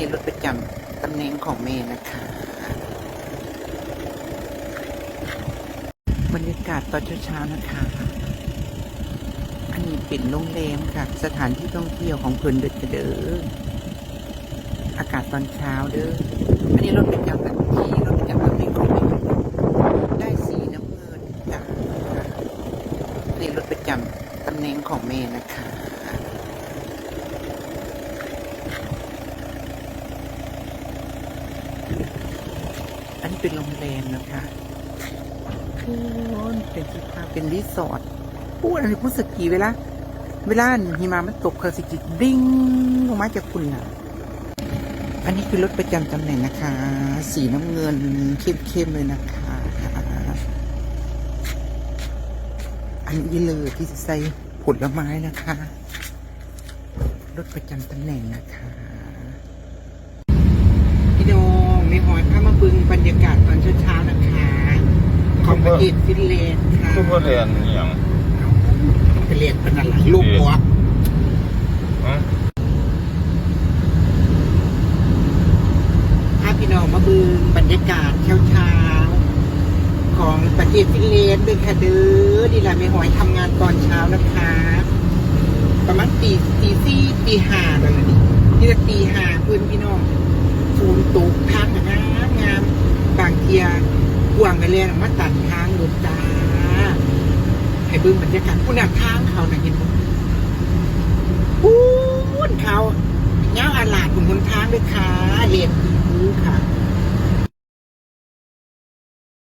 นี้รถประจำตำแหน่งของเมย์นะคะบรรยากาศตอนเช้าๆนะคะ อันนี้เป็นโรงแรมค่ะ สถานที่ท่องเที่ยวของเพิ่นเด้อเด้ออากาศตอนเช้าเด้อ อันนี้รถประจำตำที่รถประจำตำแหน่งของเมย์ได้สีน้ำเงินจ้ะนี่รถประจำตำแหน่งของเมย์นะคะ นนี้เป็นโรงแรมนะคะโอ้ยเป็นที่พักเป็นรีสอร์ทพูดอันนี้พูดสกีเวลาเวลาหิมะมันตกเคอร์สิจิดิ้งลงมาจากคุณน่ะ อันนี้คือรถประจำตำแหน่งนะคะ สีน้ำเงินเข้มๆเลยนะคะ อันนี้เลยที่จะใส่ผลไม้นะคะ รถประจำตำแหน่งนะคะ พี่น้องไม่หอยพามาบึงบรรยากาศตอนเช้าๆนะคะ ของประเทศฟินแลนด์ค่ะซุปเปอร์เรียนอหย่างไปเรียนเป็นอะไรลูกหัวฮะพาพี่น้องมาบึงบรรยากาศเช้าๆของประเทศฟินแลนด์ด้วยค่ะเด้อดีละไม่หอยทำงานตอนเช้านะคะ ประมาณตีตีสี่ตีห้าแล้วนะนี่นี่ละตีห้าเพื่อนพี่น้องฟูนตกทางกันงามงามบางเทีย แม่เลี้ยงมาตัดทางรถจ้าให้บึ้งบรรยากาศผู้นักทางเขาน่ะเห็นบ่พูนเขาเงาอาลาดบนคนทางด้วยค่ะเรียนคูค่ะ